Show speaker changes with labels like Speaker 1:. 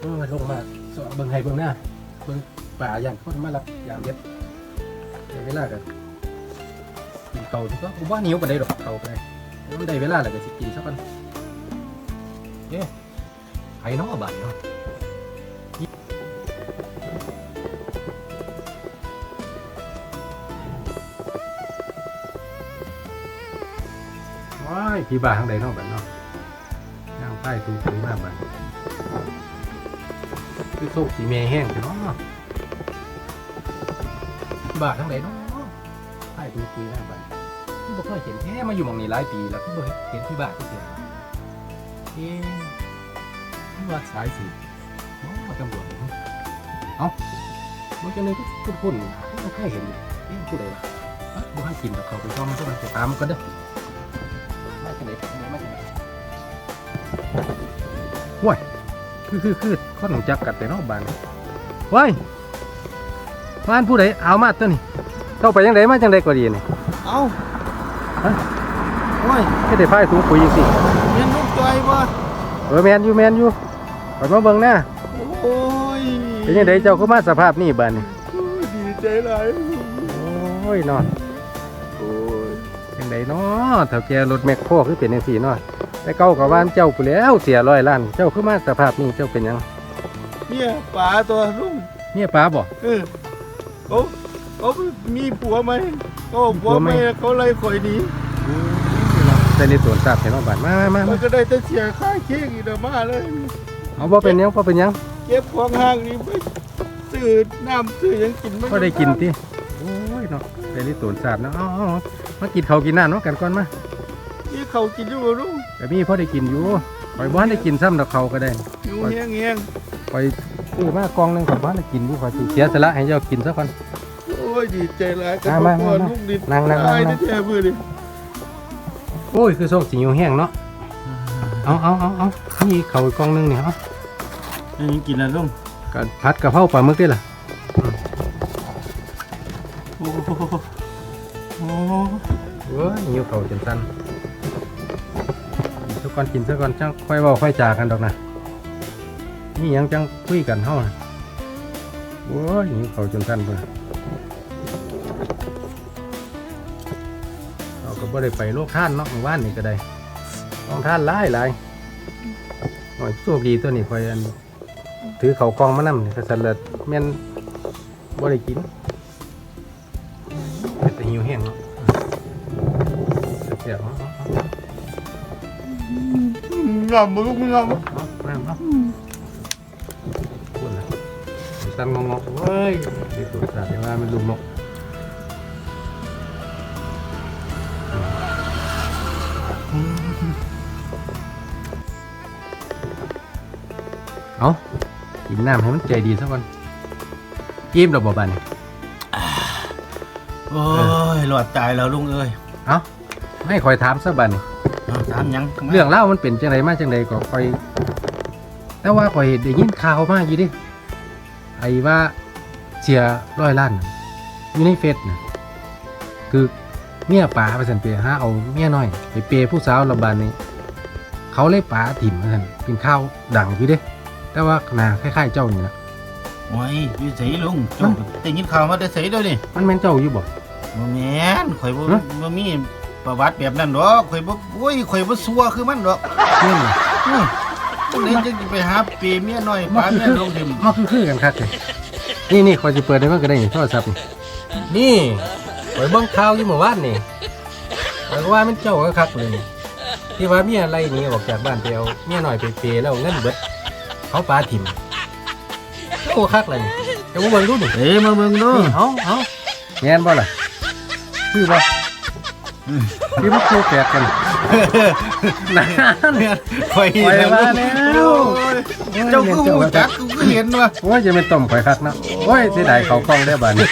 Speaker 1: เออลงมาสอบเบิ่งให้เบิ่งหน้าเบิ่งป่าอย่างคนมารับอย่างเด็ดได้เวลากันกินเขาที่ก็บ่ว่าเหนียวปานใดดอกเขาก็ได้มันได้เวลาแล้วก็สิกินซะก่อนเอ๊ะไผเนาะบัดเนาะว้ายพี่บ้าทางใดเนาะบัดเนาะย่างใต้ตูคุยมาบัด คือโซกสีเมย์แห้งเนาะบาททั้งไหนเนาะไอ้ดูคุยหน้าบ้านพี่บ่เคยเห็นแค่มาอยู่มองนี้หลายปีแล้วพี่บ่เห็นที่บ้านที่เดียวเอ๊ะที่วัดสายสีอ๋อตำรวจเหรอเอ้ามันจะเลยคุ้นคุ้นๆพี่เคยเห็นเลยเอ๊ะผู้ใดล่ะบ่ให้กินดอกเขาไปซ่อมซะมันจะตามมันก็เด้อมาจากไหนจากไมาจากไหนว้ย คือคือคือคนของจักกัดแต่นอกบ้านว้ายบ้านผู้ใดเอามาตัวนี้เข้าไปยังไดมาจังไดก็ดีนี่
Speaker 2: เอ้า
Speaker 1: ฮะ
Speaker 2: โอ้ย
Speaker 1: ให้ได้พายถุงปุ๋ยจังซี่
Speaker 2: เรียนลูกจอยบ่
Speaker 1: เออแมนอยู่แมนอยู่ไปมาเบิ่งหน้า
Speaker 2: โอ้ย
Speaker 1: เป็นยังไดเจ้าก็มาสภาพนี้บ้านนี่
Speaker 2: ดีใจหลาย
Speaker 1: โอ้ยนอน
Speaker 2: โอ้ย
Speaker 1: จังไดเนาะเถ้าแกรถแมคโครคือเป็นจังซี่เนาะ แต่เก่ากับบ้านเจ้าผู้นแหล้วเสียร้อยล้าน เจ้าคือมาสภาพนี้เจ้าเป็นหยัง
Speaker 2: เนี่ยป๋าตัวลุง
Speaker 1: เมียป้าบ่
Speaker 2: เออเขาเขามีผัวไหมเขาบอกผัว
Speaker 1: ผัวไหม
Speaker 2: ไม่เขาไล่ข่อยหนี
Speaker 1: ได้ในสวนทราบแต่นอกบ้านมามามา
Speaker 2: มั
Speaker 1: มาน
Speaker 2: ก็ได้แต่เสียค่าเค้กอีกเดอมาเลย
Speaker 1: เอาบ่เป็นหยังบ่เป็นหยัง
Speaker 2: เก็บของห้างนี่ไปซื้อน้ำซื้อหยังกิน
Speaker 1: ก็ได้กินติโอ้ยเนาะได้ในสวนทราบเนาะเอาเอาเอามากินข้าวกินน้ำเนาะกันก่อนมา
Speaker 2: นี่เขากินอยู่บ่ลุง
Speaker 1: ก็มีพอได้กินอยู่ข่อยบ้านได้กินซ้ำดอกเขาก็ได้
Speaker 2: อยู่แห้งแห้ง
Speaker 1: ข่อยซื้อมากองหนึงข่อยบ้านได้กินอยู่ข่อยสิเสียสละให้เจ้ากินซะก่อน
Speaker 2: ๆโอ้ยดีใจหลายกับ
Speaker 1: มามา
Speaker 2: พ่อ
Speaker 1: มา
Speaker 2: ลูกดิ
Speaker 1: นั่งนั่งนั่ง
Speaker 2: ตายแท้ๆมือดิ
Speaker 1: โอ้ยคือโซกสิอยู่แห้งเนาะเอาเอาเอาเอานี่เขาอีกกองหนึงเนี่ยเอา
Speaker 2: ยังกินแล้วลุง
Speaker 1: ก็ผัดกะเพราปลาหมึกได้ล่ะ
Speaker 2: โอ้โหโอ้
Speaker 1: เว้ยหิวเขาวจนสั่น ก่อนกินซะก่อนจังค่อยเว้าค่อยจากันดอกนะนี่ยังจังคุยกันเฮาน่ะโอ้ยหิวเขาจนสั่นเพิ่นเราก็บ่ได้ไปโลกท่านเนาะเมื่อวานนี่ก็ได้ต้องท่านหลายหลายโอ้ยโชคดีตัวนี้คอยอันถือเขากองมานำนี่ก็สั่นละแม่นบ่ได้กินแต่หิวแห้งเนาะเสียบๆ เอาเอาเอา
Speaker 2: งามบ่ลูกงามบ่
Speaker 1: เอาเอาเอาพูดละตั้งงอกๆเว้ยที่สุดสาดว่ามันลุมนกเอากินน้ำให้มันใจดีสักวันกิมดอกบัวบานนี่
Speaker 2: โอ้ยหลอดตายแล้วลุงเอ้ย
Speaker 1: เอาให้คอยถามสักบันนี่
Speaker 2: เอา ถามหยัง
Speaker 1: เรื่องเล่าวมันเป็นจังไรมาจังไรก็คอย แต่ว่าคอยได้ยินข่าวมาอยู่ดิไอ้ว่าเสียร้อยล้านน่ะอยู่ในเฟซนะคือเมียป๋าไปสันเปียหาเอาเมียน้อย ไปเปย์ผู้สาวระบานนี้ เขาเลยป๋าถิ่มมาสันเป็นข้าวดังอยู่เดิแต่ว่าหนาคล้ายๆเจ้านี่นะ
Speaker 2: โอ้ยอยู่ไสลุงเจ้าได้ยินข่าวมาได้ไสเด้อนี่
Speaker 1: มันแม่นเจ้าอยู่บ่
Speaker 2: บ่แม่นข่อยบ่
Speaker 1: ฮะ
Speaker 2: บ่มี ประวัติแบบนั้นดอกข่อยบ่โอ้ยข่อยบ่ซัวคือมันดอก
Speaker 1: นี่นน่ะ
Speaker 2: อื้อจังได๋จะไปหาเปรเมียน้อยปาเมียลงทิม
Speaker 1: มันคือคือกันคักเลยนี่นี่คอยจะเปิดได้มันก็ได้นี่โทรศัพท์นี่นี่คอยเบิ่งข่าวอยู่เมื่อวานนี่คอยก็ว่ามันเจ้าก็คักเลยนี่ที่ว่าเมียไรหนี้ออกจากบ้านไปเอาเมียหน่อยไปเปย์แล้วเอาเงินเบิดเขาปาถิ่มโอ้คักเลยนี่แต่ว่าเบิ่งดูนี่
Speaker 2: เอ้ยมาเบิ่งดู
Speaker 1: นี่เอาเอาแงนบ่ล่ะคือบ่ ที่มันโคแฝดกันนั่นเนี่ย
Speaker 2: ข่อย
Speaker 1: ข่อยว่าแล้ว
Speaker 2: โอ้ยเจ้าคือฮู้จักกูก็เห็นว่า
Speaker 1: โอ้ยจะเป็นต้มข่อยคักนะโอ้ยเสียดายเขากล้องได้บ้านนี้